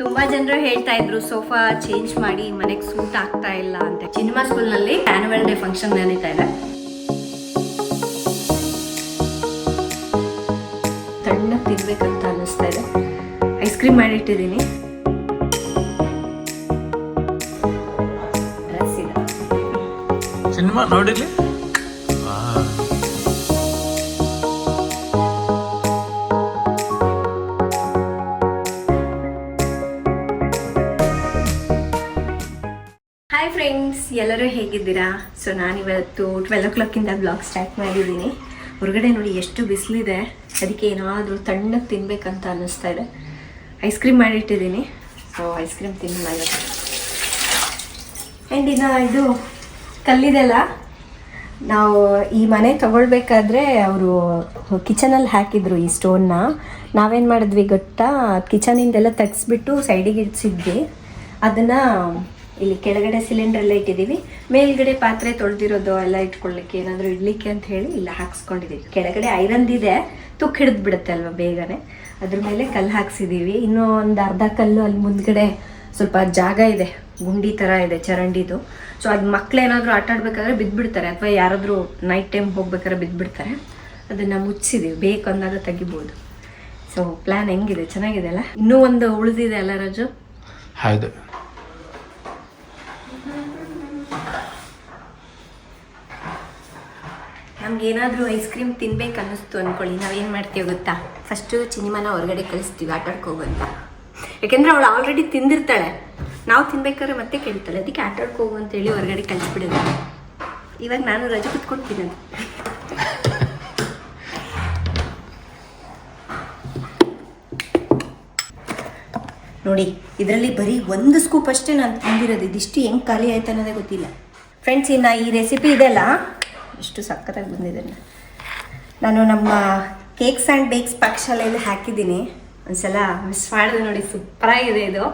ತುಂಬಾ ಜನರು ಹೇಳ್ತಾ ಇದ್ರು, ಸೋಫಾ ಚೇಂಜ್ ಮಾಡಿ ಮನೆಗೆ ಸೂಟ್ ಆಗ್ತಾ ಇಲ್ಲ ಅಂತ. ಸಿನಿಮಾ ಸ್ಕೂಲ್ನಲ್ಲಿ ಆನ್ಯುವಲ್ ಡೇ ಫಂಕ್ಷನ್ ನಡೀತಾ ಇದೆ. ತಣ್ಣಗೆ ತಿನ್ಬೇಕಂತ ಅನ್ನಿಸ್ತಾ ಇದೆ. ಐಸ್ ಕ್ರೀಮ್ ಮಾಡಿಟ್ಟಿದ್ದೀನಿ. ಸಿನಿಮಾ ನೋಡಿಲಿ ಹಾಯ್ ಫ್ರೆಂಡ್ಸ್ ಎಲ್ಲರೂ ಹೇಗಿದ್ದೀರಾ? ಸೊ ನಾನಿವತ್ತು ಟ್ವೆಲ್ ಓ ಕ್ಲಾಕಿಂದ ಬ್ಲಾಗ್ ಸ್ಟಾರ್ಟ್ ಮಾಡಿದ್ದೀನಿ. ಹೊರಗಡೆ ನೋಡಿ ಎಷ್ಟು ಬಿಸಿಲಿದೆ. ಅದಕ್ಕೆ ಏನಾದರೂ ತಣ್ಣಗೆ ತಿನ್ನಬೇಕಂತ ಅನ್ನಿಸ್ತಾ ಇದೆ. ಐಸ್ ಕ್ರೀಮ್ ಮಾಡಿಟ್ಟಿದ್ದೀನಿ. ಸೊ ಐಸ್ ಕ್ರೀಮ್ ಇವತ್ತು ಆ್ಯಂಡ್ ಇನ್ನು ಇದು ಕಲ್ಲಿದೆಲ್ಲ ನಾವು ಈ ಮನೆ ತಗೊಳ್ಬೇಕಾದ್ರೆ ಅವರು ಕಿಚನಲ್ಲಿ ಹಾಕಿದ್ರು ಈ ಸ್ಟೋನ್ನ ನಾವೇನು ಮಾಡಿದ್ವಿ ಗೊತ್ತಾ? ಕಿಚನಿಂದೆಲ್ಲ ತೆಗೆಸ್ಬಿಟ್ಟು ಸೈಡಿಗೆ ಇಡ್ಸಿದ್ವಿ. ಅದನ್ನು ಇಲ್ಲಿ ಕೆಳಗಡೆ ಸಿಲಿಂಡರ್ ಎಲ್ಲ ಇಟ್ಟಿದ್ದೀವಿ. ಮೇಲ್ಗಡೆ ಪಾತ್ರೆ ತೊಳೆದಿರೋದು ಎಲ್ಲ ಇಟ್ಕೊಳ್ಳಿಕ್ಕೆ ಏನಾದರೂ ಇಡ್ಲಿಕ್ಕೆ ಅಂತ ಹೇಳಿ ಇಲ್ಲ ಹಾಕ್ಸ್ಕೊಂಡಿದ್ದೀವಿ. ಕೆಳಗಡೆ ಐರನ್ದಿದೆ ತುಕ್ ಹಿಡಿದು ಬಿಡುತ್ತೆ ಅಲ್ವಾ ಬೇಗನೆ. ಅದ್ರ ಮೇಲೆ ಕಲ್ಲು ಹಾಕ್ಸಿದ್ದೀವಿ. ಇನ್ನೂ ಒಂದು ಅರ್ಧ ಕಲ್ಲು ಅಲ್ಲಿ ಮುಂದ್ಗಡೆ ಸ್ವಲ್ಪ ಜಾಗ ಇದೆ. ಗುಂಡಿ ಥರ ಇದೆ ಚರಂಡಿದು. ಸೊ ಅದು ಮಕ್ಕಳೇನಾದರೂ ಆಟ ಆಡ್ಬೇಕಾದ್ರೆ ಬಿದ್ದುಬಿಡ್ತಾರೆ ಅಥವಾ ಯಾರಾದರೂ ನೈಟ್ ಟೈಮ್ ಹೋಗ್ಬೇಕಾದ್ರೆ ಬಿದ್ದುಬಿಡ್ತಾರೆ ಅದನ್ನು ಮುಚ್ಚಿದ್ದೀವಿ. ಬೇಕು ಅಂದಾಗ ತೆಗಿಬೋದು. ಸೊ ಪ್ಲ್ಯಾನ್ ಹೆಂಗಿದೆ? ಚೆನ್ನಾಗಿದೆ ಅಲ್ಲ ಇನ್ನೂ ಒಂದು ಉಳಿದಿದೆ ಅಲ್ಲ, ರಾಜು? ಹೌದು ನಮ್ಗೆ ಏನಾದರೂ ಐಸ್ ಕ್ರೀಮ್ ತಿನ್ಬೇಕು ಅನ್ನಿಸ್ತು ಅಂದ್ಕೊಳ್ಳಿ ನಾವೇನು ಮಾಡ್ತೀವಿ ಗೊತ್ತಾ? ಫಸ್ಟು ಚಿನಿಮನ ಹೊರಗಡೆ ಕಳಿಸ್ತೀವಿ ಆಟ ಆಡ್ಕೋಗು ಅಂತ ಯಾಕೆಂದ್ರೆ ಅವಳು ಆಲ್ರೆಡಿ ತಿಂದಿರ್ತಾಳೆ. ನಾವು ತಿನ್ಬೇಕಾದ್ರೆ ಮತ್ತೆ ಕೇಳ್ತಾಳೆ. ಅದಕ್ಕೆ ಆಟ ಅಂತ ಹೇಳಿ ಹೊರಗಡೆ ಕಳಿಸ್ಬಿಡೋದು. ಇವಾಗ ನಾನು ರಜೆ ಕುತ್ಕೊಡ್ತೀನಿ ಅದು ನೋಡಿ, ಇದರಲ್ಲಿ ಬರೀ ಒಂದು ಸ್ಕೂಪ್ ಅಷ್ಟೇ ನಾನು ತಿಂದಿರೋದು. ಇದಿಷ್ಟು ಹೆಂಗೆ ಖಾಲಿ ಆಯ್ತು ಅನ್ನೋದೇ ಗೊತ್ತಿಲ್ಲ. ಫ್ರೆಂಡ್ಸ್ ಇನ್ನು ಈ ರೆಸಿಪಿ ಇದೆಲ್ಲ ಎಷ್ಟು ಸಕ್ಕತ್ತಾಗಿ ಬಂದಿದೆ ನಾನು ನಮ್ಮ ಕೇಕ್ಸ್ ಆ್ಯಂಡ್ ಬೇಕ್ಸ್ ಪಾಕಶಾಲೆಯಲ್ಲಿ ಹಾಕಿದ್ದೀನಿ. ಒಂದ್ಸಲ ಮಿಸ್ ಮಾಡಿದೆ ನೋಡಿ, ಸೂಪರಾಗಿದೆ ಇದು.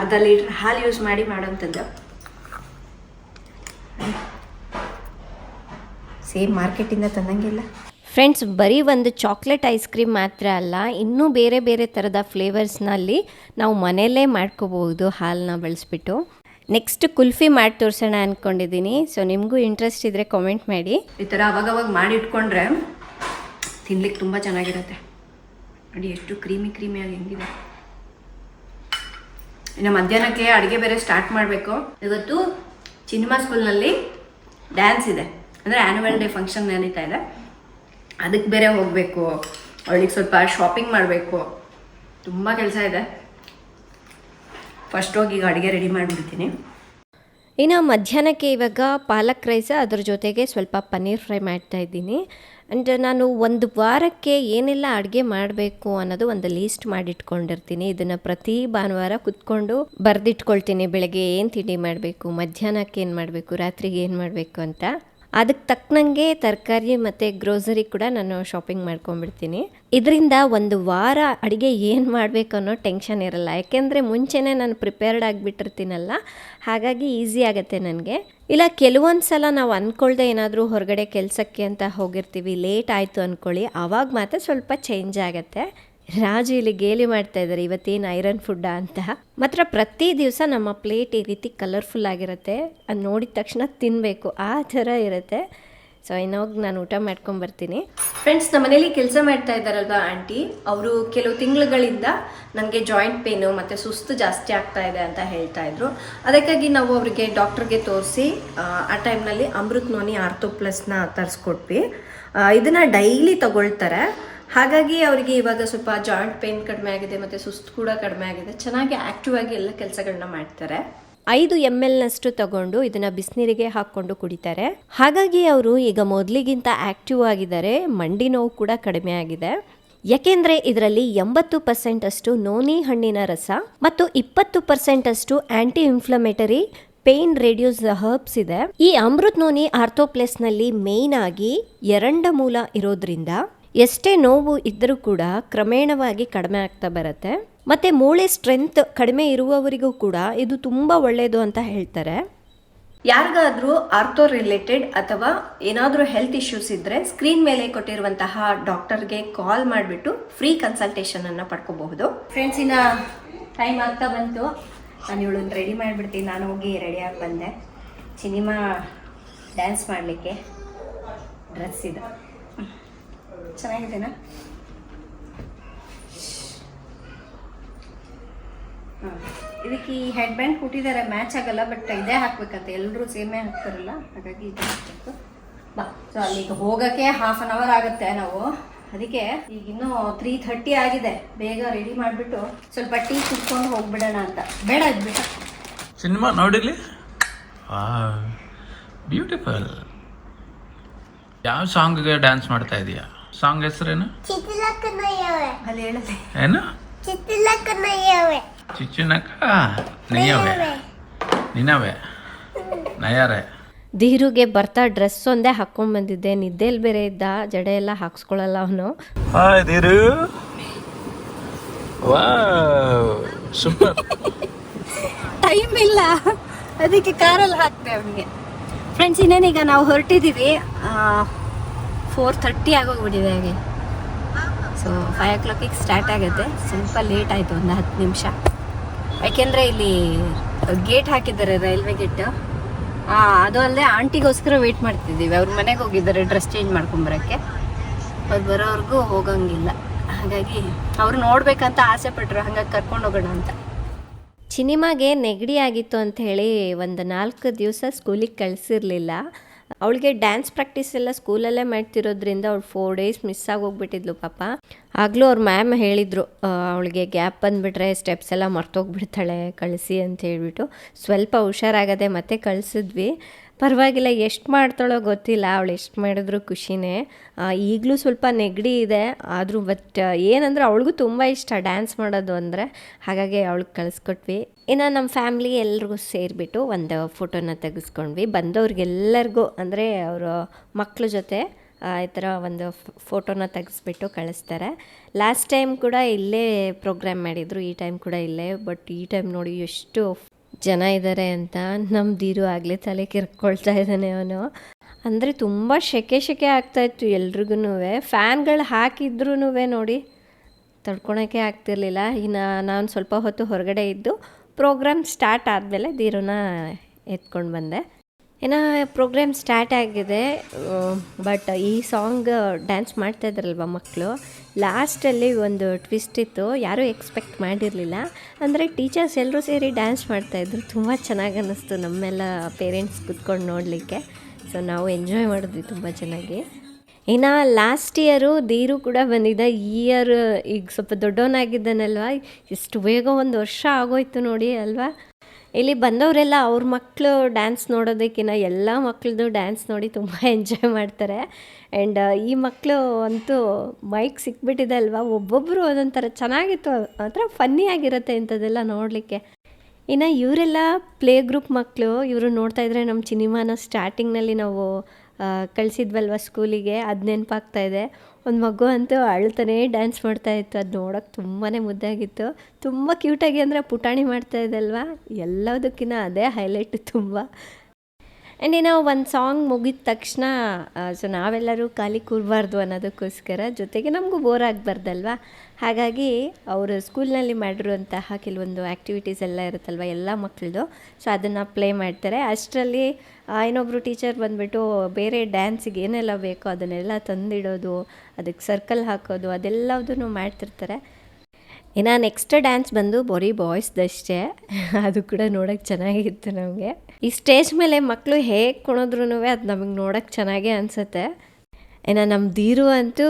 ಅರ್ಧ ಲೀಟ್ರ್ ಹಾಲು ಯೂಸ್ ಮಾಡಿ ಮಾಡೋವಂಥದ್ದು ಸೇಮ್ ಮಾರ್ಕೆಟಿಂದ ತಂದಂಗಿಲ್ಲ ಫ್ರೆಂಡ್ಸ್ ಬರೀ ಒಂದು ಚಾಕ್ಲೇಟ್ ಐಸ್ ಕ್ರೀಮ್ ಮಾತ್ರ ಅಲ್ಲ, ಇನ್ನೂ ಬೇರೆ ಬೇರೆ ಥರದ ಫ್ಲೇವರ್ಸ್ನಲ್ಲಿ ನಾವು ಮನೆಯಲ್ಲೇ ಮಾಡ್ಕೋಬಹುದು ಹಾಲನ್ನ ಬಳಸ್ಬಿಟ್ಟು. ನೆಕ್ಸ್ಟ್ ಕುಲ್ಫಿ ಮಾಡಿ ತೋರಿಸೋಣ ಅಂದ್ಕೊಂಡಿದ್ದೀನಿ ಸೊ ನಿಮಗೂ ಇಂಟ್ರೆಸ್ಟ್ ಇದ್ದರೆ ಕಾಮೆಂಟ್ ಮಾಡಿ. ಈ ಥರ ಅವಾಗವಾಗ ಮಾಡಿ ಇಟ್ಕೊಂಡ್ರೆ ತಿನ್ಲಿಕ್ಕೆ ತುಂಬ ಚೆನ್ನಾಗಿರುತ್ತೆ. ನೋಡಿ, ಎಷ್ಟು ಕ್ರೀಮಿ ಕ್ರೀಮಿಯಾಗಿ ಹೆಂಗಿದೆ. ಇನ್ನು ಮಧ್ಯಾಹ್ನಕ್ಕೆ ಅಡುಗೆ ಬೇರೆ ಸ್ಟಾರ್ಟ್ ಮಾಡಬೇಕು. ಇವತ್ತು ಸಿನಿಮಾ ಸ್ಕೂಲ್ನಲ್ಲಿ ಡ್ಯಾನ್ಸ್ ಇದೆ. ಅಂದರೆ ಆ್ಯನ್ಯುವಲ್ ಡೇ ಫಂಕ್ಷನ್ ನಡೀತಾ ಇದೆ. ಅದಕ್ಕೆ ಬೇರೆ ಹೋಗಬೇಕು. ಅವಳಿಗೆ ಸ್ವಲ್ಪ ಶಾಪಿಂಗ್ ಮಾಡಬೇಕು. ತುಂಬ ಕೆಲಸ ಇದೆ. ಫಸ್ಟ್ ಹೋಗಿ ಈಗ ಅಡುಗೆ ರೆಡಿ ಮಾಡಿಬಿಡ್ತೀನಿ. ಇನ್ನು ಮಧ್ಯಾಹ್ನಕ್ಕೆ ಇವಾಗ ಪಾಲಕ್ ರೈಸ್ ಅದ್ರ ಜೊತೆಗೆ ಸ್ವಲ್ಪ ಪನ್ನೀರ್ ಫ್ರೈ ಮಾಡ್ತಾ ಇದ್ದೀನಿ. ಆ್ಯಂಡ್ ನಾನು ಒಂದು ವಾರಕ್ಕೆ ಏನೆಲ್ಲ ಅಡುಗೆ ಮಾಡಬೇಕು ಅನ್ನೋದು ಒಂದು ಲೀಸ್ಟ್ ಮಾಡಿಟ್ಕೊಂಡಿರ್ತೀನಿ. ಇದನ್ನು ಪ್ರತಿ ಭಾನುವಾರ ಕುತ್ಕೊಂಡು ಬರೆದಿಟ್ಕೊಳ್ತೀನಿ. ಬೆಳಗ್ಗೆ ಏನು ತಿಂಡಿ ಮಾಡಬೇಕು, ಮಧ್ಯಾಹ್ನಕ್ಕೆ ಏನು ಮಾಡಬೇಕು, ರಾತ್ರಿಗೆ ಏನು ಮಾಡಬೇಕು ಅಂತ. ಅದಕ್ಕೆ ತಕ್ಕನಂಗೆ ತರಕಾರಿ ಮತ್ತು ಗ್ರೋಸರಿ ಕೂಡ ನಾನು ಶಾಪಿಂಗ್ ಮಾಡ್ಕೊಂಡ್ಬಿಡ್ತೀನಿ. ಇದರಿಂದ ಒಂದು ವಾರ ಅಡುಗೆ ಏನು ಮಾಡಬೇಕು ಅನ್ನೋ ಟೆನ್ಷನ್ ಇರಲ್ಲ. ಯಾಕೆಂದರೆ ಮುಂಚೆನೇ ನಾನು ಪ್ರಿಪೇರ್ಡ್ ಆಗಿಬಿಟ್ಟಿರ್ತೀನಲ್ಲ, ಹಾಗಾಗಿ ಈಸಿ ಆಗುತ್ತೆ ನನಗೆ. ಇಲ್ಲ, ಕೆಲವೊಂದು ಸಲ ನಾವು ಅಂದ್ಕೊಳ್ದೆ ಏನಾದರೂ ಹೊರಗಡೆ ಕೆಲಸಕ್ಕೆ ಅಂತ ಹೋಗಿರ್ತೀವಿ ಲೇಟ್ ಆಯಿತು ಅಂದ್ಕೊಳ್ಳಿ ಆವಾಗ ಮಾತ್ರ ಸ್ವಲ್ಪ ಚೇಂಜ್ ಆಗುತ್ತೆ. ರಾಜು ಇಲ್ಲಿ ಗೇಲಿ ಮಾಡ್ತಾ ಇದ್ದಾರೆ, ಇವತ್ತೇನು ಐರನ್ ಫುಡ್ ಅಂತ. ಮಾತ್ರ ಪ್ರತಿ ದಿವಸ ನಮ್ಮ ಪ್ಲೇಟ್ ಈ ರೀತಿ ಕಲರ್ಫುಲ್ ಆಗಿರುತ್ತೆ, ಅದು ನೋಡಿದ ತಕ್ಷಣ ತಿನ್ನಬೇಕು ಆ ಥರ ಇರುತ್ತೆ. ಸೊ ಇನ್ನೋಗಿ ನಾನು ಊಟ ಮಾಡ್ಕೊಂಬರ್ತೀನಿ ಫ್ರೆಂಡ್ಸ್ ನಮ್ಮ ಮನೇಲಿ ಕೆಲಸ ಮಾಡ್ತಾ ಇದ್ದಾರಲ್ವಾ ಆಂಟಿ? ಅವರು ಕೆಲವು ತಿಂಗಳುಗಳಿಂದ ನನಗೆ ಜಾಯಿಂಟ್ ಪೇನು ಮತ್ತು ಸುಸ್ತು ಜಾಸ್ತಿ ಆಗ್ತಾ ಇದೆ ಅಂತ ಹೇಳ್ತಾ ಇದ್ರು. ಅದಕ್ಕಾಗಿ ನಾವು ಅವರಿಗೆ ಡಾಕ್ಟರ್ಗೆ ತೋರಿಸಿ, ಆ ಟೈಮ್ನಲ್ಲಿ ಅಮೃತ್ ನೋನಿ ಆರ್ಥೋ ಪ್ಲಸ್ನ ತರಿಸ್ಕೊಟ್ವಿ ಇದನ್ನು ಡೈಲಿ ತಗೊಳ್ತಾರೆ. ಹಾಗಾಗಿ ಅವರಿಗೆ ಇವಾಗ ಸ್ವಲ್ಪ ಜಾಯಿಂಟ್ ಪೇನ್ ಕಡಿಮೆ ಆಗಿದೆ ಮತ್ತು ಸುಸ್ತು ಕೂಡ ಕಡಿಮೆ ಆಗಿದೆ. ಚೆನ್ನಾಗಿ ಆಕ್ಟಿವ್ ಆಗಿ ಎಲ್ಲ ಕೆಲಸಗಳನ್ನ ಮಾಡ್ತಾರೆ. ಐದು ಎಂ ನಷ್ಟು ತಗೊಂಡು ಇದನ್ನ ಬಿಸಿನೀರಿಗೆ ಹಾಕ್ಕೊಂಡು ಕುಡಿತಾರೆ. ಹಾಗಾಗಿ ಅವರು ಈಗ ಮೊದಲಿಗಿಂತ ಆಕ್ಟಿವ್ ಆಗಿದ್ದಾರೆ. ಮಂಡಿ ನೋವು ಕೂಡ ಕಡಿಮೆ ಆಗಿದೆ. ಯಾಕೆಂದ್ರೆ ಇದರಲ್ಲಿ ಎಂಬತ್ತು ಪರ್ಸೆಂಟ್ ಅಷ್ಟು ನೋನಿ ಹಣ್ಣಿನ ರಸ ಮತ್ತು ಇಪ್ಪತ್ತು ಪರ್ಸೆಂಟ್ ಅಷ್ಟು anti inflammatory pain radios herbs ಇದೆ. ಈ ಅಮೃತ್ ನೋನಿ ಆರ್ಥೋಪ್ಲೆಸ್ನಲ್ಲಿ ಮೇನ್ ಆಗಿ ಎರಂಡ ಮೂಲ ಇರೋದ್ರಿಂದ ಎಷ್ಟೇ ನೋವು ಇದ್ದರೂ ಕೂಡ ಕ್ರಮೇಣವಾಗಿ ಕಡಿಮೆ ಆಗ್ತಾ ಬರುತ್ತೆ. ಮತ್ತು ಮೂಳೆ ಸ್ಟ್ರೆಂತ್ ಕಡಿಮೆ ಇರುವವರಿಗೂ ಕೂಡ ಇದು ತುಂಬ ಒಳ್ಳೆಯದು ಅಂತ ಹೇಳ್ತಾರೆ. ಯಾರಿಗಾದರೂ ಆರ್ಥೋ ರಿಲೇಟೆಡ್ ಅಥವಾ ಏನಾದರೂ ಹೆಲ್ತ್ ಇಶ್ಯೂಸ್ ಇದ್ದರೆ ಸ್ಕ್ರೀನ್ ಮೇಲೆ ಕೊಟ್ಟಿರುವಂತಹ ಡಾಕ್ಟರ್ಗೆ ಕಾಲ್ ಮಾಡಿಬಿಟ್ಟು ಫ್ರೀ ಕನ್ಸಲ್ಟೇಷನ್ ಅನ್ನ ಪಡ್ಕೋಬಹುದು. ಫ್ರೆಂಡ್ಸಿನ ಟೈಮ್ ಆಗ್ತಾ ಬಂತು. ನಾನು ಇವಳನ್ನ ರೆಡಿ ಮಾಡಿಬಿಡ್ತೀನಿ. ನಾನು ಹೋಗಿ ರೆಡಿಯಾಗಿ ಬಂದೆ. ಸಿನಿಮಾ ಡ್ಯಾನ್ಸ್ ಮಾಡಲಿಕ್ಕೆ. ಡ್ರೆಸ್ ಇದು. ಚೆನ್ನಾಗಿದೆನಾ ಇದಕ್ಕೆ ಈ ಹೆಡ್ ಬ್ಯಾಂಡ್ ಕೊಟ್ಟಿದ್ದಾರೆ ಮ್ಯಾಚ್ ಆಗಲ್ಲ ಬಟ್ ಇದೇ ಹಾಕ್ಬೇಕಂತ. ಎಲ್ಲರೂ ಸೇಮೇ ಹಾಕ್ತಾರಲ್ಲ, ಹಾಗಾಗಿ ಇದು ಹಾಕ್ಬೇಕು. ಬಾ ಸೊ ಅಲ್ಲಿಗೆ ಹೋಗೋಕ್ಕೆ ಹಾಫ್ ಅನ್ ಅವರ್ ಆಗುತ್ತೆ ನಾವು. ಅದಕ್ಕೆ ಈಗ ಇನ್ನೂ ತ್ರೀ ಥರ್ಟಿ ಆಗಿದೆ. ಬೇಗ ರೆಡಿ ಮಾಡಿಬಿಟ್ಟು ಸ್ವಲ್ಪ ಟೀ ಕುತ್ಕೊಂಡು ಹೋಗ್ಬಿಡೋಣ ಅಂತ. ಬೇಡ, ಇದು ಬೇಡ. ಸಿನಿಮಾ ನೋಡಿಲಿ ಬ್ಯೂಟಿಫುಲ್ ಯಾವ ಸಾಂಗ್ಗೆ ಡ್ಯಾನ್ಸ್ ಮಾಡ್ತಾ ಇದೀಯಾ? ಸಾಂಗ್ ಹೆಸರೇನು? ಅಲ್ಲಿ ಏನು? ಚಿಚ್ಚುನಕ ನಯ್ಯವೆ ನಿನವೆ ನಯಾರೆ. ಧೀರುಗೆ ಬರ್ತಾ ಡ್ರೆಸ್ ಒಂದೇ ಹಾಕೊಂಡ್ ಬಂದಿದ್ದೆ ನಿದ್ದೆಲ್ ಬೇರೆ ಇದ್ದ. ಜಡೆ ಎಲ್ಲ ಹಾಕ್ಸ್ಕೊಳಲ್ಲ ಅವನು. Hi Dheeru. Wow super. Time ಇಲ್ಲ. ಅದಕ್ಕೆ ಕಾರಲ್ಲಿ ಹಾಕ್ತೆ ಅವನಿಗೆ. ಫ್ರೆಂಡ್ಸ್ ಇನ್ನೇನೀಗ ನಾವು ಹೊರಟಿದ್ದೀವಿ. ಫೋರ್ ಥರ್ಟಿ ಆಗೋಗ್ಬಿಟ್ಟಿದೆ ಹಾಗೆ. ಸೊ ಫೈವ್ ಓ ಕ್ಲಾಕಿಗೆ ಸ್ಟಾರ್ಟ್ ಆಗುತ್ತೆ. ಸ್ವಲ್ಪ ಲೇಟ್ ಆಯಿತು, ಒಂದು ಹತ್ತು ನಿಮಿಷ. ಯಾಕೆಂದರೆ ಇಲ್ಲಿ ಗೇಟ್ ಹಾಕಿದ್ದಾರೆ ರೈಲ್ವೆ ಗೇಟ್ ಅದು ಅಲ್ಲದೆ ಆಂಟಿಗೋಸ್ಕರ ವೆಯ್ಟ್ ಮಾಡ್ತಿದ್ದೀವಿ. ಅವ್ರ ಮನೆಗೆ ಹೋಗಿದ್ದಾರೆ ಡ್ರೆಸ್ ಚೇಂಜ್ ಮಾಡ್ಕೊಂಬರೋಕ್ಕೆ. ಅವ್ರು ಬರೋವರೆಗೂ ಹೋಗಂಗಿಲ್ಲ. ಹಾಗಾಗಿ ಅವ್ರು ನೋಡ್ಬೇಕಂತ ಆಸೆ ಪಟ್ಟರು ಹಂಗಾಗಿ ಕರ್ಕೊಂಡು ಹೋಗೋಣ ಅಂತ. ಸಿನಿಮಾಗೆ ನೆಗಡಿ ಆಗಿತ್ತು ಅಂತ ಹೇಳಿ ಒಂದು ನಾಲ್ಕು ದಿವಸ ಸ್ಕೂಲಿಗೆ ಕಳಿಸಿರ್ಲಿಲ್ಲ. ಅವಳಿಗೆ ಡ್ಯಾನ್ಸ್ ಪ್ರಾಕ್ಟೀಸ್ ಎಲ್ಲ ಸ್ಕೂಲಲ್ಲೇ ಮಾಡ್ತಿರೋದ್ರಿಂದ ಅವಳು ಫೋರ್ ಡೇಸ್ ಮಿಸ್ ಆಗೋಗ್ಬಿಟ್ಟಿದ್ಲು ಪಾಪ. ಆಗಲೂ ಅವ್ರ ಮ್ಯಾಮ್ ಹೇಳಿದರು ಅವಳಿಗೆ ಗ್ಯಾಪ್ ಬಂದುಬಿಟ್ರೆ ಸ್ಟೆಪ್ಸ್ ಎಲ್ಲ ಮರ್ತೋಗ್ಬಿಡ್ತಾಳೆ, ಕಳಿಸಿ ಅಂತ ಹೇಳ್ಬಿಟ್ಟು. ಸ್ವಲ್ಪ ಹುಷಾರಾಗದೆ ಮತ್ತೆ ಕಳಿಸಿದ್ವಿ. ಪರವಾಗಿಲ್ಲ, ಎಷ್ಟು ಮಾಡ್ತಾಳೋ ಗೊತ್ತಿಲ್ಲ, ಅವಳು ಎಷ್ಟು ಮಾಡಿದ್ರು ಖುಷಿನೇ. ಈಗಲೂ ಸ್ವಲ್ಪ ನೆಗಡಿ ಇದೆ, ಆದರೂ ಬಟ್ ಏನಂದ್ರೆ ಅವಳಿಗೂ ತುಂಬ ಇಷ್ಟ ಡ್ಯಾನ್ಸ್ ಮಾಡೋದು ಅಂದರೆ. ಹಾಗಾಗಿ ಅವಳಿಗೆ ಕಳಿಸ್ಕೊಟ್ವಿ. ಇನ್ನು ನಮ್ಮ ಫ್ಯಾಮ್ಲಿ ಎಲ್ರಿಗೂ ಸೇರಿಬಿಟ್ಟು ಒಂದು ಫೋಟೋನ ತೆಗೆಸ್ಕೊಂಡ್ವಿ. ಬಂದವ್ರಿಗೆಲ್ಲರಿಗೂ ಅಂದರೆ ಅವರು ಮಕ್ಕಳ ಜೊತೆ ಈ ಥರ ಒಂದು ಫೋಟೋನ ತೆಗೆಸ್ಬಿಟ್ಟು ಕಳಿಸ್ತಾರೆ. ಲಾಸ್ಟ್ ಟೈಮ್ ಕೂಡ ಇಲ್ಲೇ ಪ್ರೋಗ್ರಾಮ್ ಮಾಡಿದರು, ಈ ಟೈಮ್ ಕೂಡ ಇಲ್ಲೇ ಬಟ್ ಈ ಟೈಮ್ ನೋಡಿ ಎಷ್ಟು ಜನ ಇದ್ದಾರೆ ಅಂತ ನಮ್ಮ ದೀರು ಆಗಲೇ ತಲೆ ಕಿರ್ಕೊಳ್ತಾ ಇದ್ದಾನೆ ಅವನು. ಅಂದರೆ ತುಂಬ ಶೆಕೆ ಶೆಕೆ ಆಗ್ತಾಯಿತ್ತು ಎಲ್ರಿಗೂ ಫ್ಯಾನ್ಗಳು ಹಾಕಿದ್ರೂ ನೋಡಿ. ತಡ್ಕೊಳಕ್ಕೆ ಆಗ್ತಿರ್ಲಿಲ್ಲ. ಇನ್ನು ನಾನು ಸ್ವಲ್ಪ ಹೊತ್ತು ಹೊರಗಡೆ ಇದ್ದು ಪ್ರೋಗ್ರಾಮ್ ಸ್ಟಾರ್ಟ್ ಆದಮೇಲೆ ದೀರುನ ಎತ್ಕೊಂಡು ಬಂದೆ. ಇನ್ನು ಪ್ರೋಗ್ರಾಮ್ ಸ್ಟಾರ್ಟ್ ಆಗಿದೆ ಬಟ್ ಈ ಸಾಂಗ್ ಡ್ಯಾನ್ಸ್ ಮಾಡ್ತಾ ಇದ್ರಲ್ವ ಮಕ್ಕಳು ಲಾಸ್ಟಲ್ಲಿ ಒಂದು ಟ್ವಿಸ್ಟ್ ಇತ್ತು, ಯಾರೂ ಎಕ್ಸ್ಪೆಕ್ಟ್ ಮಾಡಿರಲಿಲ್ಲ. ಅಂದರೆ ಟೀಚರ್ಸ್ ಎಲ್ಲರೂ ಸೇರಿ ಡ್ಯಾನ್ಸ್ ಮಾಡ್ತಾಯಿದ್ರು ತುಂಬ ಚೆನ್ನಾಗಿ ಅನ್ನಿಸ್ತು ನಮ್ಮೆಲ್ಲ ಪೇರೆಂಟ್ಸ್ ಕುತ್ಕೊಂಡು ನೋಡಲಿಕ್ಕೆ. ಸೊ ನಾವು ಎಂಜಾಯ್ ಮಾಡಿದ್ವಿ ತುಂಬ ಚೆನ್ನಾಗಿ. ಇನ್ನು ಲಾಸ್ಟ್ ಇಯರು ದೀರು ಕೂಡ ಬಂದಿದ್ದ. ಈ ಇಯರ್ ಈಗ ಸ್ವಲ್ಪ ದೊಡ್ಡವನಾಗಿದ್ದಾನಲ್ವ? ಎಷ್ಟು ಬೇಗ ಒಂದು ವರ್ಷ ಆಗೋಯ್ತು ನೋಡಿ ಅಲ್ವಾ? ಇಲ್ಲಿ ಬಂದವರೆಲ್ಲ ಅವ್ರ ಮಕ್ಕಳು ಡ್ಯಾನ್ಸ್ ನೋಡೋದಕ್ಕಿಂತ ಎಲ್ಲ ಮಕ್ಕಳದು ಡ್ಯಾನ್ಸ್ ನೋಡಿ ತುಂಬ ಎಂಜಾಯ್ ಮಾಡ್ತಾರೆ. ಆ್ಯಂಡ್ ಈ ಮಕ್ಕಳು ಅಂತೂ ಮೈಕ್ ಸಿಕ್ಬಿಟ್ಟಿದೆ ಅಲ್ವಾ? ಒಬ್ಬೊಬ್ಬರು ಅದೊಂಥರ ಚೆನ್ನಾಗಿತ್ತು. ಒಂಥರ ಫನ್ನಿ ಆಗಿರುತ್ತೆ ಇಂಥದ್ದೆಲ್ಲ ನೋಡಲಿಕ್ಕೆ. ಇನ್ನು ಇವರೆಲ್ಲ ಪ್ಲೇ ಗ್ರೂಪ್ ಮಕ್ಕಳು ಇವರು ನೋಡ್ತಾ ಇದ್ರೆ ನಮ್ಮ ಸಿನಿಮಾನ ಸ್ಟಾರ್ಟಿಂಗ್ನಲ್ಲಿ ನಾವು ಕಳಿಸಿದ್ವಲ್ವ ಸ್ಕೂಲಿಗೆ ಅದು ನೆನಪಾಗ್ತಾ ಇದೆ. ಒಂದು ಮಗು ಅಂತೂ ಅಳ್ತಾನೆ ಡ್ಯಾನ್ಸ್ ಮಾಡ್ತಾ ಇತ್ತು. ಅದು ನೋಡೋಕೆ ತುಂಬಾ ಮುದ್ದಾಗಿತ್ತು ತುಂಬ ಕ್ಯೂಟಾಗಿ ಅಂದರೆ ಪುಟಾಣಿ ಮಾಡ್ತಾ ಇದಲ್ವಾ ಎಲ್ಲದಕ್ಕಿಂತ ಅದೇ ಹೈಲೈಟ್ ತುಂಬ. ಆ್ಯಂಡ್ ಏನೋ ಒಂದು ಸಾಂಗ್ ಮುಗಿದ ತಕ್ಷಣ ಸೊ ನಾವೆಲ್ಲರೂ ಖಾಲಿ ಕೂರಬಾರ್ದು ಅನ್ನೋದಕ್ಕೋಸ್ಕರ ಜೊತೆಗೆ ನಮಗೂ ಬೋರ್ ಆಗಬಾರ್ದಲ್ವಾ? ಹಾಗಾಗಿ ಅವರು ಸ್ಕೂಲ್ನಲ್ಲಿ ಮಾಡಿರುವಂತಹ ಕೆಲವೊಂದು ಆ್ಯಕ್ಟಿವಿಟೀಸ್ ಎಲ್ಲ ಇರುತ್ತಲ್ವ ಎಲ್ಲ ಮಕ್ಕಳದು ಸೊ ಅದನ್ನು ಪ್ಲೇ ಮಾಡ್ತಾರೆ. ಅಷ್ಟರಲ್ಲಿ ಇನ್ನೊಬ್ಬರು ಟೀಚರ್ ಬಂದುಬಿಟ್ಟು ಬೇರೆ ಡ್ಯಾನ್ಸಿಗೆ ಏನೆಲ್ಲ ಬೇಕೋ ಅದನ್ನೆಲ್ಲ ತಂದಿಡೋದು, ಅದಕ್ಕೆ ಸರ್ಕಲ್ ಹಾಕೋದು, ಅದೆಲ್ಲದನ್ನು ಮಾಡ್ತಿರ್ತಾರೆ. ಇನ್ನು ನೆಕ್ಸ್ಟ್ ಡ್ಯಾನ್ಸ್ ಬಂದು ಬರೀ ಬಾಯ್ಸ್ದಷ್ಟೇ ಅದು ಕೂಡ ನೋಡೋಕ್ಕೆ ಚೆನ್ನಾಗಿತ್ತು ನಮಗೆ. ಈ ಸ್ಟೇಜ್ ಮೇಲೆ ಮಕ್ಕಳು ಹೇಗೆ ಕುಣಿದ್ರೂ ಅದು ನಮಗೆ ನೋಡೋಕ್ಕೆ ಚೆನ್ನಾಗೇ ಅನಿಸುತ್ತೆ. ಇನ್ನು ನಮ್ಮ ದೀರು ಅಂತೂ,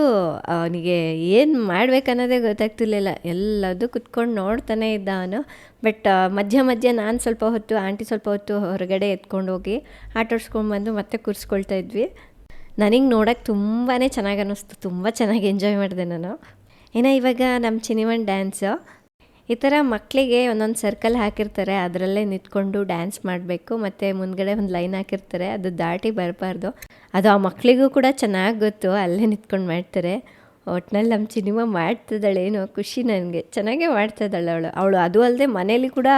ಅವನಿಗೆ ಏನು ಮಾಡ್ಬೇಕನ್ನೋದೇ ಗೊತ್ತಾಗ್ತಿರ್ಲಿಲ್ಲ. ಎಲ್ಲದೂ ಕುತ್ಕೊಂಡು ನೋಡ್ತಾನೆ ಇದ್ದ ಅವನು. ಬಟ್ ಮಧ್ಯ ಮಧ್ಯ ನಾನು ಸ್ವಲ್ಪ ಹೊತ್ತು, ಆಂಟಿ ಸ್ವಲ್ಪ ಹೊತ್ತು ಹೊರಗಡೆ ಎತ್ಕೊಂಡು ಹೋಗಿ ಆಟಾಡ್ಸ್ಕೊಂಡು ಬಂದು ಮತ್ತೆ ಕೂರಿಸ್ಕೊಳ್ತಾ ಇದ್ವಿ. ನನಗೆ ನೋಡೋಕ್ಕೆ ತುಂಬಾ ಚೆನ್ನಾಗಿ ಅನ್ನಿಸ್ತು ತುಂಬ ಚೆನ್ನಾಗಿ ಎಂಜಾಯ್ ಮಾಡಿದೆ ನಾನು. ಇನ್ನು ಇವಾಗ ನಮ್ಮ ಚಿನಿಮನ್ ಡ್ಯಾನ್ಸು ಈ ಥರ ಮಕ್ಕಳಿಗೆ ಒಂದೊಂದು ಸರ್ಕಲ್ ಹಾಕಿರ್ತಾರೆ, ಅದರಲ್ಲೇ ನಿಂತ್ಕೊಂಡು ಡ್ಯಾನ್ಸ್ ಮಾಡಬೇಕು, ಮತ್ತು ಮುಂದ್ಗಡೆ ಒಂದು ಲೈನ್ ಹಾಕಿರ್ತಾರೆ, ಅದು ದಾಟಿ ಬರಬಾರ್ದು. ಅದು ಆ ಮಕ್ಕಳಿಗೂ ಕೂಡ ಚೆನ್ನಾಗಿ ಗೊತ್ತು, ಅಲ್ಲೇ ನಿಂತ್ಕೊಂಡು ಮಾಡ್ತಾರೆ. ಒಟ್ನಲ್ಲಿ ನಮ್ಮ ಸಿನಿಮಾ ಮಾಡ್ತಿದ್ದಾಳೆ ಏನೋ ಖುಷಿ ನನಗೆ. ಚೆನ್ನಾಗೇ ಮಾಡ್ತಾಯಿದ್ದಾಳೆ ಅವಳು. ಅವಳು ಅದು ಅಲ್ಲದೆ ಮನೇಲಿ ಕೂಡ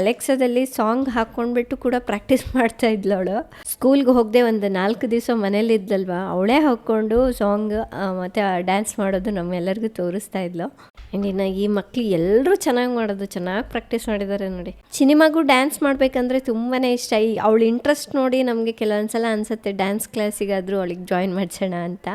ಅಲೆಕ್ಸಾದಲ್ಲಿ ಸಾಂಗ್ ಹಾಕ್ಕೊಂಡ್ಬಿಟ್ಟು ಕೂಡ ಪ್ರಾಕ್ಟೀಸ್ ಮಾಡ್ತಾ ಇದ್ಲು ಅವಳು. ಸ್ಕೂಲ್ಗೆ ಹೋಗದೆ ಒಂದು ನಾಲ್ಕು ದಿವಸ ಮನೇಲಿ ಇದ್ದಲ್ವಾ ಅವಳೇ ಹಾಕ್ಕೊಂಡು ಸಾಂಗ್ ಮತ್ತು ಡ್ಯಾನ್ಸ್ ಮಾಡೋದು ನಮ್ಮೆಲ್ಲರಿಗೂ ತೋರಿಸ್ತಾ ಇದ್ಲು. ಇನ್ನು ಈ ಮಕ್ಳು ಎಲ್ಲರೂ ಚೆನ್ನಾಗಿ ಮಾಡೋದು, ಚೆನ್ನಾಗಿ ಪ್ರಾಕ್ಟೀಸ್ ಮಾಡಿದ್ದಾರೆ ನೋಡಿ. ಸಿನಿಮಾಗೂ ಡ್ಯಾನ್ಸ್ ಮಾಡಬೇಕಂದ್ರೆ ತುಂಬಾ ಇಷ್ಟ. ಈ ಅವಳ ಇಂಟ್ರೆಸ್ಟ್ ನೋಡಿ ನಮಗೆ ಕೆಲವೊಂದು ಸಲ ಅನಿಸುತ್ತೆ, ಡ್ಯಾನ್ಸ್ ಕ್ಲಾಸಿಗಾದರೂ ಅವಳಿಗೆ ಜಾಯಿನ್ ಮಾಡಿಸೋಣ ಅಂತ.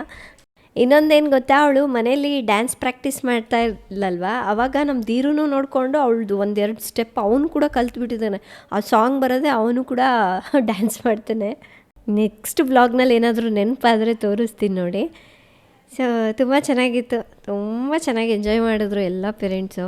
ಇನ್ನೊಂದೇನು ಗೊತ್ತಾ? ಅವಳು ಮನೇಲಿ ಡ್ಯಾನ್ಸ್ ಪ್ರಾಕ್ಟೀಸ್ ಮಾಡ್ತಾ ಇರ್ಲಲ್ವಾ? ಅವಾಗ ನಮ್ಮ ಧೀರೂ ನೋಡಿಕೊಂಡು ಅವಳದು ಒಂದೆರಡು ಸ್ಟೆಪ್ ಅವನು ಕೂಡ ಕಲ್ತ್ಬಿಟ್ಟಿದ್ದಾನೆ. ಆ ಸಾಂಗ್ ಬರೋದೇ ಅವನು ಕೂಡ ಡ್ಯಾನ್ಸ್ ಮಾಡ್ತಾನೆ. ನೆಕ್ಸ್ಟ್ ಬ್ಲಾಗ್ನಲ್ಲಿ ಏನಾದರೂ ನೆನಪಾದರೆ ತೋರಿಸ್ತೀನಿ ನೋಡಿ. ಸೊ ತುಂಬ ಚೆನ್ನಾಗಿತ್ತು. ತುಂಬ ಚೆನ್ನಾಗಿ ಎಂಜಾಯ್ ಮಾಡಿದ್ರು ಎಲ್ಲ ಪೇರೆಂಟ್ಸು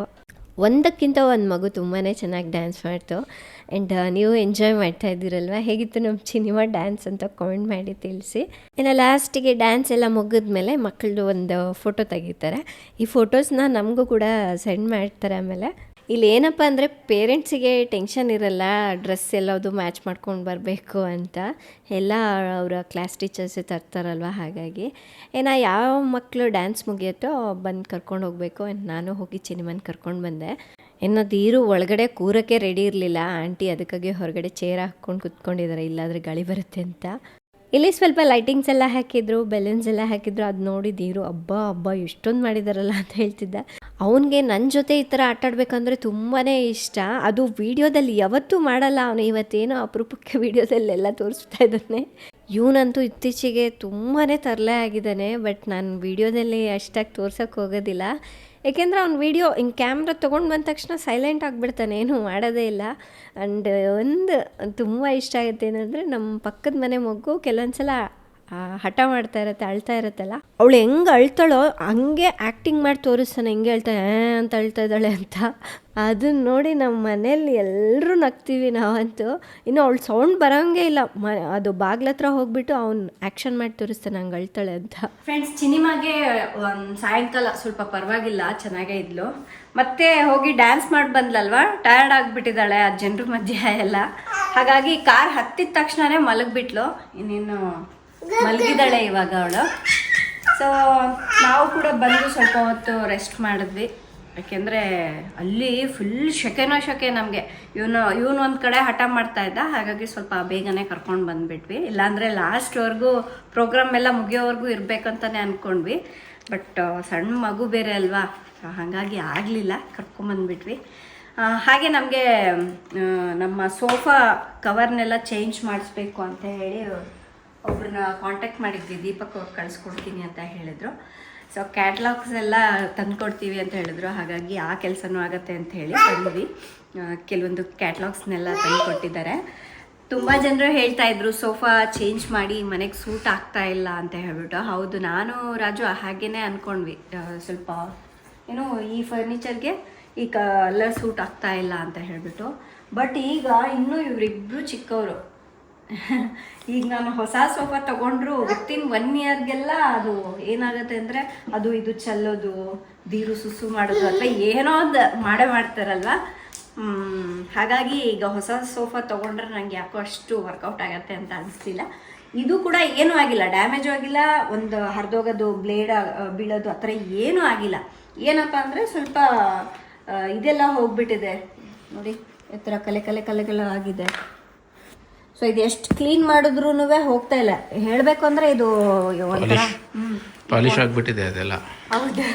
ಒಂದಕ್ಕಿಂತ ಒಂದು ಮಗು ತುಂಬಾ ಚೆನ್ನಾಗಿ ಡ್ಯಾನ್ಸ್ ಮಾಡ್ತು. ಆ್ಯಂಡ್ ನೀವು ಎಂಜಾಯ್ ಮಾಡ್ತಾ ಇದ್ದೀರಲ್ವ? ಹೇಗಿತ್ತು ನಮ್ಮ ಸಿನಿಮಾ ಡ್ಯಾನ್ಸ್ ಅಂತ ಕಾಮೆಂಟ್ ಮಾಡಿ ತಿಳಿಸಿ. ಇನ್ನು ಲಾಸ್ಟಿಗೆ ಡ್ಯಾನ್ಸ್ ಎಲ್ಲ ಮುಗಿದ್ಮೇಲೆ ಮಕ್ಕಳದು ಒಂದು ಫೋಟೋ ತೆಗಿತಾರೆ. ಈ ಫೋಟೋಸ್ನ ನಮಗೂ ಕೂಡ ಸೆಂಡ್ ಮಾಡ್ತಾರೆ ಆಮೇಲೆ. ಇಲ್ಲಿ ಏನಪ್ಪ ಅಂದರೆ ಪೇರೆಂಟ್ಸಿಗೆ ಟೆನ್ಷನ್ ಇರಲ್ಲ, ಡ್ರೆಸ್ ಎಲ್ಲದು ಮ್ಯಾಚ್ ಮಾಡ್ಕೊಂಡು ಬರಬೇಕು ಅಂತ. ಎಲ್ಲ ಅವರ ಕ್ಲಾಸ್ ಟೀಚರ್ಸೇ ತರ್ತಾರಲ್ವ ಹಾಗಾಗಿ. ಏನೋ ಯಾವ ಮಕ್ಕಳು ಡ್ಯಾನ್ಸ್ ಮುಗಿಯುತ್ತೋ ಬಂದು ಕರ್ಕೊಂಡು ಹೋಗಬೇಕು. ಅಂತ ನಾನು ಹೋಗಿ ಚಿನಿಮನ್ ಕರ್ಕೊಂಡು ಬಂದೆ. ಇನ್ನು ಧೀರು ಒಳಗಡೆ ಕೂರಕ್ಕೆ ರೆಡಿ ಇರಲಿಲ್ಲ. ಆಂಟಿ ಅದಕ್ಕಾಗಿ ಹೊರಗಡೆ ಚೇರ್ ಹಾಕ್ಕೊಂಡು ಕುತ್ಕೊಂಡಿದ್ದಾರೆ. ಇಲ್ಲಾದರೆ ಗಾಳಿ ಬರುತ್ತೆ ಅಂತ. ಇಲ್ಲಿ ಸ್ವಲ್ಪ ಲೈಟಿಂಗ್ಸ್ ಎಲ್ಲ ಹಾಕಿದ್ರು ಬೆಲೂನ್ಸ್ ಎಲ್ಲ ಹಾಕಿದ್ರು, ಅದು ನೋಡಿ ಧೀರು ಹಬ್ಬ ಹಬ್ಬ ಎಷ್ಟೊಂದು ಮಾಡಿದಾರಲ್ಲ ಅಂತ ಹೇಳ್ತಿದ್ದ. ಅವನಿಗೆ ನನ್ನ ಜೊತೆ ಈ ಥರ ಆಟ ಆಡ್ಬೇಕಂದ್ರೆ ತುಂಬಾ ಇಷ್ಟ. ಅದು ವಿಡಿಯೋದಲ್ಲಿ ಯಾವತ್ತೂ ಮಾಡಲ್ಲ ಅವನು. ಇವತ್ತೇನೋ ಅಪರೂಪಕ್ಕೆ ವೀಡಿಯೋದಲ್ಲೆಲ್ಲ ತೋರಿಸ್ತಾ ಇದ್ದಾನೆ. ಇವನಂತೂ ಇತ್ತೀಚೆಗೆ ತುಂಬಾ ತರಲೆ ಆಗಿದ್ದಾನೆ. ಬಟ್ ನಾನು ವೀಡಿಯೋದಲ್ಲಿ ಅಷ್ಟಾಗಿ ತೋರ್ಸೋಕ್ಕೆ ಹೋಗೋದಿಲ್ಲ. ಏಕೆಂದರೆ ಅವ್ನು ವೀಡಿಯೋ ಹಿಂಗೆ ಕ್ಯಾಮ್ರಾ ತೊಗೊಂಡು ಬಂದ ತಕ್ಷಣ ಸೈಲೆಂಟ್ ಆಗಿಬಿಡ್ತಾನೆ. ಏನೂ ಮಾಡೋದೇ ಇಲ್ಲ. ಆ್ಯಂಡ್ ಒಂದು ತುಂಬ ಇಷ್ಟ ಆಗುತ್ತೆ ಏನಂದರೆ ನಮ್ಮ ಪಕ್ಕದ ಮನೆ ಮಗು ಕೆಲವೊಂದು ಸಲ ಹಠ ಮಾಡ್ತಾ ಇರತ್ತೆ, ಅಳ್ತಾ ಇರತ್ತಲ್ಲ. ಅವಳು ಹೆಂಗೆ ಅಳ್ತಾಳೋ ಹಂಗೆ ಆ್ಯಕ್ಟಿಂಗ್ ಮಾಡಿ ತೋರಿಸ್ತಾನೆ. ಹೆಂಗೆ ಹೇಳ್ತಾ ಅಂತ ಅಳ್ತಾ ಇದ್ದಾಳೆ ಅಂತ. ಅದನ್ನ ನೋಡಿ ನಮ್ಮ ಮನೇಲಿ ಎಲ್ಲರೂ ನಗ್ತೀವಿ ನಾವಂತೂ. ಇನ್ನು ಅವಳು ಸೌಂಡ್ ಬರೋಂಗೆ ಇಲ್ಲ. ಮ, ಅದು ಬಾಗ್ಲ ಹತ್ರ ಹೋಗ್ಬಿಟ್ಟು ಅವ್ನು ಆ್ಯಕ್ಷನ್ ಮಾಡಿ ತೋರಿಸ್ತಾನೆ ಹಂಗೆ ಅಳ್ತಾಳೆ ಅಂತ. ಫ್ರೆಂಡ್ಸ್ ಸಿನಿಮಾಗೆ, ಒಂದು ಸಾಯಂಕಾಲ ಸ್ವಲ್ಪ ಪರವಾಗಿಲ್ಲ, ಚೆನ್ನಾಗೇ ಇದ್ಲು. ಮತ್ತೆ ಹೋಗಿ ಡ್ಯಾನ್ಸ್ ಮಾಡಿ ಬಂದ್ಲಲ್ವಾ? ಟಯರ್ಡ್ ಆಗಿಬಿಟ್ಟಿದ್ದಾಳೆ ಆ ಜನರ ಮಧ್ಯೆ ಎಲ್ಲ. ಹಾಗಾಗಿ ಕಾರ್ ಹತ್ತಿದ ತಕ್ಷಣನೇ ಮಲಗಿಬಿಟ್ಲು. ಇನ್ನೇನು ಮಲಗಿದ್ದಾಳೆ ಇವಾಗ ಅವಳು. ಸೊ ನಾವು ಕೂಡ ಬಂದು ಸ್ವಲ್ಪ ಹೊತ್ತು ರೆಸ್ಟ್ ಮಾಡಿದ್ವಿ. ಯಾಕೆಂದರೆ ಅಲ್ಲಿ ಫುಲ್ ಶೆಕೆನೋ ಶೆಕೆ ನಮಗೆ. ಇವನು ಇವನು ಒಂದು ಕಡೆ ಹಠ ಮಾಡ್ತಾ ಇದ್ದ, ಹಾಗಾಗಿ ಸ್ವಲ್ಪ ಬೇಗನೆ ಕರ್ಕೊಂಡು ಬಂದ್ಬಿಟ್ವಿ. ಇಲ್ಲಾಂದರೆ ಲಾಸ್ಟ್ವರೆಗೂ ಪ್ರೋಗ್ರಾಮ್ ಎಲ್ಲ ಮುಗಿಯೋವರೆಗೂ ಇರಬೇಕಂತಲೇ ಅಂದ್ಕೊಂಡ್ವಿ ಬಟ್ ಸಣ್ಣ ಮಗು ಬೇರೆ ಅಲ್ವಾ? ಹಾಗಾಗಿ ಆಗಲಿಲ್ಲ ಕರ್ಕೊಂಬಂದ್ಬಿಟ್ವಿ ಹಾಗೆ ನಮಗೆ ನಮ್ಮ ಸೋಫಾ ಕವರ್ನೆಲ್ಲ ಚೇಂಜ್ ಮಾಡಿಸ್ಬೇಕು ಅಂತ ಹೇಳಿ ಒಬ್ರನ್ನ ಕಾಂಟ್ಯಾಕ್ಟ್ ಮಾಡಿದ್ವಿ. ದೀಪಕ್ ಅವ್ರು ಕಳಿಸ್ಕೊಡ್ತೀನಿ ಅಂತ ಹೇಳಿದ್ರು. ಸೊ ಕ್ಯಾಟ್ಲಾಗ್ಸ್ ಎಲ್ಲ ತಂದ್ಕೊಡ್ತೀವಿ ಅಂತ ಹೇಳಿದ್ರು. ಹಾಗಾಗಿ ಆ ಕೆಲಸನೂ ಆಗತ್ತೆ ಅಂತ ಹೇಳಿ ತಂದ್ವಿ. ಆ, ಕೆಲವೊಂದು ಕ್ಯಾಟ್ಲಾಗ್ಸ್ನೆಲ್ಲ ತಂದುಕೊಟ್ಟಿದ್ದಾರೆ ತುಂಬ ಜನರು ಹೇಳ್ತಾ ಇದ್ರು ಸೋಫಾ ಚೇಂಜ್ ಮಾಡಿ ಮನೆಗೆ ಸೂಟ್ ಆಗ್ತಾ ಇಲ್ಲ ಅಂತ ಹೇಳ್ಬಿಟ್ಟು. ಹೌದು ನಾನು ರಾಜು ಹಾಗೇನೆ ಅನ್ಕೊಂಡ್ವಿ. ಸ್ವಲ್ಪ ಏನು ಈ ಫರ್ನಿಚರ್ಗೆ ಈ ಕಲರ್ ಸೂಟ್ ಆಗ್ತಾ ಇಲ್ಲ ಅಂತ ಹೇಳ್ಬಿಟ್ಟು. ಬಟ್ ಈಗ ಇನ್ನೂ ಇವರಿಬ್ರು ಚಿಕ್ಕವರು. ಈಗ ನಾನು ಹೊಸ ಸೋಫಾ ತಗೊಂಡ್ರು ವಿತಿನ್ ಒನ್ ಇಯರ್ಗೆಲ್ಲ ಅದು ಏನಾಗುತ್ತೆ ಅಂದರೆ ಅದು ಇದು ಚೆಲ್ಲೋದು ದೀರು ಸುಸು ಮಾಡೋದು ಅಥವಾ ಏನೋ ಒಂದು ಮಾಡೇ ಮಾಡ್ತಾರಲ್ವ? ಹಾಗಾಗಿ ಈಗ ಹೊಸ ಸೋಫಾ ತಗೊಂಡ್ರೆ ನಂಗೆ ಯಾಕೋ ಅಷ್ಟು ವರ್ಕೌಟ್ ಆಗತ್ತೆ ಅಂತ ಅನಿಸ್ತಿಲ್ಲ. ಇದು ಕೂಡ ಏನೂ ಆಗಿಲ್ಲ ಡ್ಯಾಮೇಜ್ ಆಗಿಲ್ಲ, ಒಂದು ಹರಿದೋಗೋದು ಬ್ಲೇಡ್ ಬೀಳೋದು ಆ ಥರ ಏನೂ ಆಗಿಲ್ಲ. ಏನಪ್ಪ ಅಂದರೆ ಸ್ವಲ್ಪ ಇದೆಲ್ಲ ಹೋಗ್ಬಿಟ್ಟಿದೆ. ನೋಡಿ, ಈ ಥರ ಕಲೆ ಕಲೆ ಕಲೆಗಳು ಆಗಿದೆ. ಸೊ ಇದು ಎಷ್ಟು ಕ್ಲೀನ್ ಮಾಡಿದ್ರು ಹೋಗ್ತಾ ಇಲ್ಲ. ಹೇಳಬೇಕು ಅಂದರೆ ಇದು ಪಾಲಿಶ್ ಆಗಿಬಿಟ್ಟಿದೆ ಅದೆಲ್ಲ. ಹೌದು.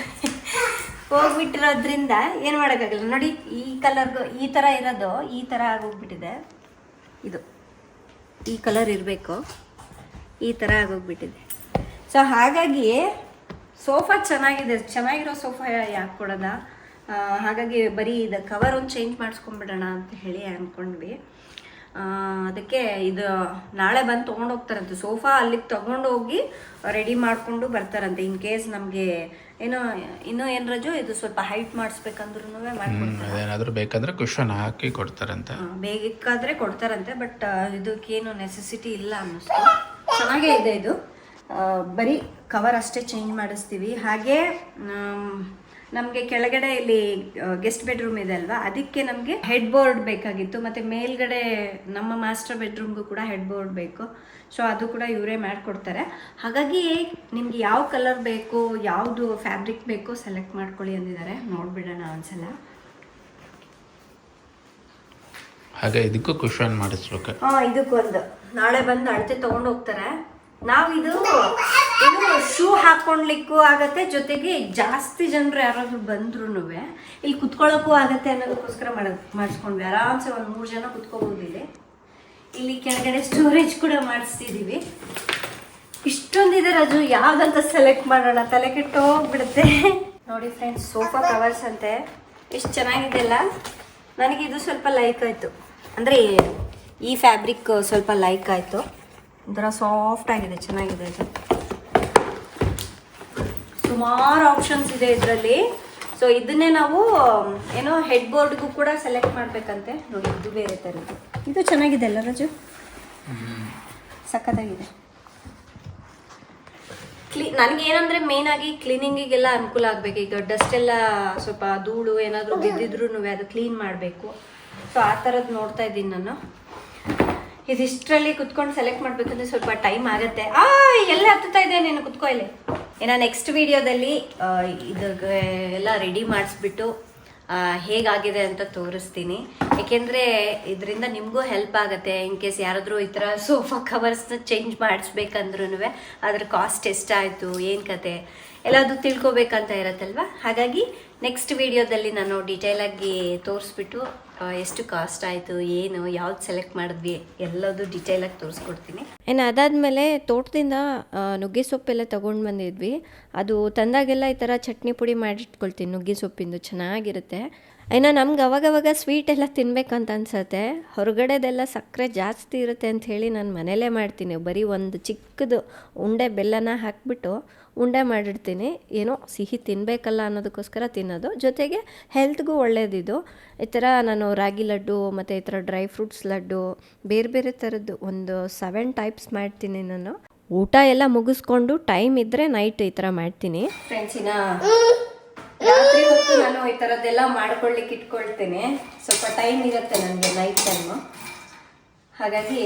ಹೋಗ್ಬಿಟ್ಟಿರೋದ್ರಿಂದ ಏನು ಮಾಡೋಕ್ಕಾಗಲ್ಲ. ನೋಡಿ ಈ ಕಲರ್ ಈ ಥರ ಇರೋದು ಈ ಥರ ಆಗೋಗ್ಬಿಟ್ಟಿದೆ. ಇದು. ಈ ಕಲರ್ ಇರಬೇಕು. ಈ ಥರ ಆಗೋಗ್ಬಿಟ್ಟಿದೆ. ಸೊ ಹಾಗಾಗಿ ಸೋಫಾ ಚೆನ್ನಾಗಿದೆ. ಚೆನ್ನಾಗಿರೋ ಸೋಫಾ ಯಾಕೆ ಕೊಡೋದ? ಹಾಗಾಗಿ ಬರೀ ಇದು ಕವರ್ ಒಂದು ಚೇಂಜ್ ಮಾಡಿಸ್ಕೊಂಡ್ಬಿಡೋಣ ಅಂತ ಹೇಳಿ ಅಂದ್ಕೊಂಡ್ವಿ ಅದಕ್ಕೆ ಇದು ನಾಳೆ ಬಂದು ತೊಗೊಂಡು ಹೋಗ್ತಾರಂತೆ ಸೋಫಾ ಅಲ್ಲಿಗೆ ತೊಗೊಂಡೋಗಿ ರೆಡಿ ಮಾಡಿಕೊಂಡು ಬರ್ತಾರಂತೆ. ಇನ್ ಕೇಸ್ ನಮಗೆ ಏನೋ ಇನ್ನೂ ಏನು ರಜು? ಇದು ಸ್ವಲ್ಪ ಹೈಟ್ ಮಾಡಿಸ್ಬೇಕಂದ್ರೂ ಮಾಡ್ಕೊಂಡು ಬೇಕಾದ್ರೆ ಕುಶನ್ ಹಾಕಿ ಕೊಡ್ತಾರಂತೆ. ಬೇಕಾದರೆ ಕೊಡ್ತಾರಂತೆ ಬಟ್ ಇದಕ್ಕೇನು ನೆಸೆಸಿಟಿ ಇಲ್ಲ ಅನ್ನಿಸ್ತು. ಚೆನ್ನಾಗೇ ಇದೆ ಇದು. ಬರೀ ಕವರ್ ಅಷ್ಟೇ ಚೇಂಜ್ ಮಾಡಿಸ್ತೀವಿ. ಹಾಗೆ ನಮಗೆ ಕೆಳಗಡೆ ಇಲ್ಲಿ ಗೆಸ್ಟ್ ಬೆಡ್ರೂಮ್ ಇದೆ ಅಲ್ವಾ? ಅದಕ್ಕೆ ನಮಗೆ ಹೆಡ್ ಬೋರ್ಡ್ ಬೇಕಾಗಿತ್ತು. ಮತ್ತು ಮೇಲ್ಗಡೆ ನಮ್ಮ ಮಾಸ್ಟರ್ ಬೆಡ್ರೂಮ್ಗೂ ಕೂಡ ಹೆಡ್ ಬೋರ್ಡ್ ಬೇಕು. ಸೊ ಅದು ಕೂಡ ಇವರೇ ಮಾಡಿಕೊಡ್ತಾರೆ. ಹಾಗಾಗಿ ನಿಮ್ಗೆ ಯಾವ ಕಲರ್ ಬೇಕು ಯಾವುದು ಫ್ಯಾಬ್ರಿಕ್ ಬೇಕು ಸೆಲೆಕ್ಟ್ ಮಾಡ್ಕೊಳ್ಳಿ ಅಂದಿದ್ದಾರೆ. ನೋಡ್ಬಿಡೋಣ ಒಂದ್ಸಲ. ಹಾಗೆ ಇದಕ್ಕೂ ಕುಶನ್ ಮಾಡಿಸ್ಬೇಕು. ಹಾ ಇದಕ್ಕೊಂದು. ನಾಳೆ ಬಂದು ಅಳತೆ ತಗೊಂಡು ಹೋಗ್ತಾರೆ ನಾವು ಇದು ಇದು ಶೂ ಹಾಕೊಂಡ್ಲಿಕ್ಕೂ ಆಗತ್ತೆ. ಜೊತೆಗೆ ಜಾಸ್ತಿ ಜನರು ಯಾರಾದ್ರೂ ಬಂದ್ರು ಇಲ್ಲಿ ಕುತ್ಕೊಳ್ಳೋಕ್ಕೂ ಆಗತ್ತೆ ಅನ್ನೋದಕ್ಕೋಸ್ಕರ ಮಾಡ, ಮಾಡಿಸ್ಕೊಂಡ್ವಿ. ಆರಾಮ್ಸೆ ಒಂದು ಮೂರು ಜನ ಕುತ್ಕೋಬೋದು ಇಲ್ಲಿ ಕೆಳಗಡೆ ಸ್ಟೋರೇಜ್ ಕೂಡ ಮಾಡಿಸ್ತಿದೀವಿ ಇಷ್ಟೊಂದಿದೆ ರಾಜು, ಯಾವ್ದಂತ ಸೆಲೆಕ್ಟ್ ಮಾಡೋಣ? ತಲೆ ಕೆಟ್ಟು ಹೋಗ್ಬಿಡುತ್ತೆ. ನೋಡಿ ಫ್ರೆಂಡ್ಸ್ ಸೋಫಾ ಕವರ್ಸ್ ಅಂತೆ. ಎಷ್ಟು ಚೆನ್ನಾಗಿದೆ ಅಲ್ಲ? ನನಗೆ ಇದು ಸ್ವಲ್ಪ ಲೈಕ್ ಆಯಿತು. ಅಂದರೆ ಈ ಫ್ಯಾಬ್ರಿಕ್ ಸ್ವಲ್ಪ ಲೈಕ್ ಆಯಿತು. ಒಂಥರ ಸಾಫ್ಟ್ ಆಗಿದೆ, ಚೆನ್ನಾಗಿದೆ ಇದು ಸುಮಾರು ಆಪ್ಷನ್ಸ್ ಇದೆ ಇದರಲ್ಲಿ. ಸೊ ಇದನ್ನೇ ನಾವು ಏನೋ ಹೆಡ್ ಬೋರ್ಡ್ಗೂ ಕೂಡ ಸೆಲೆಕ್ಟ್ ಮಾಡಬೇಕಂತೆ. ನೋಡಿ, ಇದು ಬೇರೆ ಥರದ್ದು ಇದು ಚೆನ್ನಾಗಿದೆ ಅಲ್ಲ, ರಾಜು? ಸಖತ್ತಾಗಿದೆ. ಕ್ಲೀ ಮೇನ್ ಆಗಿ ಕ್ಲೀನಿಂಗಿಗೆಲ್ಲ ಅನುಕೂಲ ಆಗಬೇಕು. ಈಗ ಡಸ್ಟ್ ಎಲ್ಲ ಸ್ವಲ್ಪ ಧೂಳು ಏನಾದರೂ ಬಿದ್ದಿದ್ರು ಅದು ಕ್ಲೀನ್ ಮಾಡಬೇಕು. ಸೊ ಆ ಥರದ್ದು ನೋಡ್ತಾ ಇದ್ದೀನಿ ನಾನು. ಇದಿಷ್ಟರಲ್ಲಿ ಕುತ್ಕೊಂಡು ಸೆಲೆಕ್ಟ್ ಮಾಡ್ಬೇಕಂದ್ರೆ ಸ್ವಲ್ಪ ಟೈಮ್ ಆಗುತ್ತೆ. ಆ ಎಲ್ಲ ಹತ್ತುತ್ತಾ ಇದೆ ನೀನು? ಕುತ್ಕೋ ಇಲ್ಲಿ. ಇನ್ನು ನೆಕ್ಸ್ಟ್ ವಿಡಿಯೋದಲ್ಲಿ ಇದು ಎಲ್ಲ ರೆಡಿ ಮಾಡಿಸ್ಬಿಟ್ಟು ಹೇಗಾಗಿದೆ ಅಂತ ತೋರಿಸ್ತೀನಿ. ಏಕೆಂದರೆ ಇದರಿಂದ ನಿಮಗೂ ಹೆಲ್ಪ್ ಆಗುತ್ತೆ. ಇನ್ ಕೇಸ್ ಯಾರಾದರೂ ಈ ಥರ ಸೋಫಾ ಕವರ್ಸ್ನ ಚೇಂಜ್ ಮಾಡಿಸ್ಬೇಕಂದ್ರೂ ಅದ್ರ ಕಾಸ್ಟ್ ಎಷ್ಟಾಯಿತು, ಏನು ಕತೆ ಎಲ್ಲದು ತಿಳ್ಕೊಬೇಕಂತ ಇರತ್ತಲ್ವ? ಹಾಗಾಗಿ ನೆಕ್ಸ್ಟ್ ವಿಡಿಯೋದಲ್ಲಿ ನಾನು ಡಿಟೇಲಾಗಿ ತೋರಿಸ್ಬಿಟ್ಟು ಎಷ್ಟು ಕಾಸ್ಟ್ ಆಯಿತು, ಏನು, ಯಾವ್ದು ಸೆಲೆಕ್ಟ್ ಮಾಡಿದ್ವಿ, ಎಲ್ಲದು ಡಿಟೇಲಾಗಿ ತೋರಿಸ್ಕೊಡ್ತೀನಿ. ಏನು ಅದಾದಮೇಲೆ ತೋಟದಿಂದ ನುಗ್ಗೆ ಸೊಪ್ಪೆಲ್ಲ ತೊಗೊಂಡು ಬಂದಿದ್ವಿ. ಅದು ತಂದಾಗೆಲ್ಲ ಈ ಥರ ಚಟ್ನಿ ಪುಡಿ ಮಾಡಿಟ್ಕೊಳ್ತೀನಿ, ನುಗ್ಗೆ ಸೊಪ್ಪಿಂದು. ಚೆನ್ನಾಗಿರುತ್ತೆ. ಇನ್ನು ನಮ್ಗೆ ಅವಾಗವಾಗ ಸ್ವೀಟ್ ಎಲ್ಲ ತಿನ್ಬೇಕಂತ ಅನ್ಸತ್ತೆ. ಹೊರಗಡೆದೆಲ್ಲ ಸಕ್ಕರೆ ಜಾಸ್ತಿ ಇರುತ್ತೆ ಅಂತ ಹೇಳಿ ನಾನು ಮನೇಲೇ ಮಾಡ್ತೀನಿ. ಬರೀ ಒಂದು ಚಿಕ್ಕದು ಉಂಡೆ ಬೆಲ್ಲನ ಹಾಕಿಬಿಟ್ಟು ಉಂಡೆ ಮಾಡಿಡ್ತೀನಿ. ಏನೋ ಸಿಹಿ ತಿನ್ನಬೇಕಲ್ಲ ಅನ್ನೋದಕ್ಕೋಸ್ಕರ ತಿನ್ನೋದು. ಜೊತೆಗೆ ಹೆಲ್ತ್ಗೂ ಒಳ್ಳೆಯದಿದು ಈ ಥರ ನಾನು ರಾಗಿ ಲಡ್ಡು ಮತ್ತು ಈ ಥರ ಡ್ರೈ ಫ್ರೂಟ್ಸ್ ಲಡ್ಡು, ಬೇರೆ ಬೇರೆ ಥರದ್ದು ಒಂದು ಸೆವೆನ್ ಟೈಪ್ಸ್ ಮಾಡ್ತೀನಿ ನಾನು. ಊಟ ಎಲ್ಲ ಮುಗಿಸ್ಕೊಂಡು ಟೈಮ್ ಇದ್ದರೆ ನೈಟ್ ಈ ಥರ ಮಾಡ್ತೀನಿ. ಫ್ರೆಂಡ್ಸಿನ ರಾತ್ರಿ ಹೊತ್ತು ನಾನು ಈ ಥರದ್ದೆಲ್ಲ ಮಾಡ್ಕೊಳ್ಳಿಕ್ಕೆ ಇಟ್ಕೊಳ್ತೇನೆ. ಸ್ವಲ್ಪ ಟೈಮ್ ಇರುತ್ತೆ ನನಗೆ ನೈಟ್ ಟೈಮು ಹಾಗಾಗಿ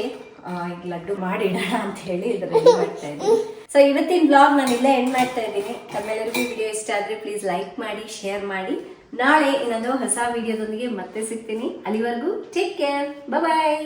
ಈಗ ಲಡ್ಡು ಮಾಡಿಡೋಣ ಅಂತ ಹೇಳಿ ಇದರಲ್ಲಿ ಮಾಡ್ತಾ ಇದ್ದೀನಿ. ಸೊ ಇವತ್ತಿನ ಬ್ಲಾಗ್ ನಾನು ಇಲ್ಲೇ ಎಂಡ್ ಮಾಡ್ತಾ ಇದ್ದೀನಿ. ತಮ್ಮೆಲ್ಲರಿಗೂ ವಿಡಿಯೋ ಇಷ್ಟ ಆದರೆ ಪ್ಲೀಸ್ ಲೈಕ್ ಮಾಡಿ ಶೇರ್ ಮಾಡಿ. ನಾಳೆ ಇನ್ನೊಂದು ಹೊಸ ವಿಡಿಯೋದೊಂದಿಗೆ ಮತ್ತೆ ಸಿಗ್ತೀನಿ. ಅಲ್ಲಿವರೆಗೂ ಟೇಕ್ ಕೇರ್ ಬಾಯ್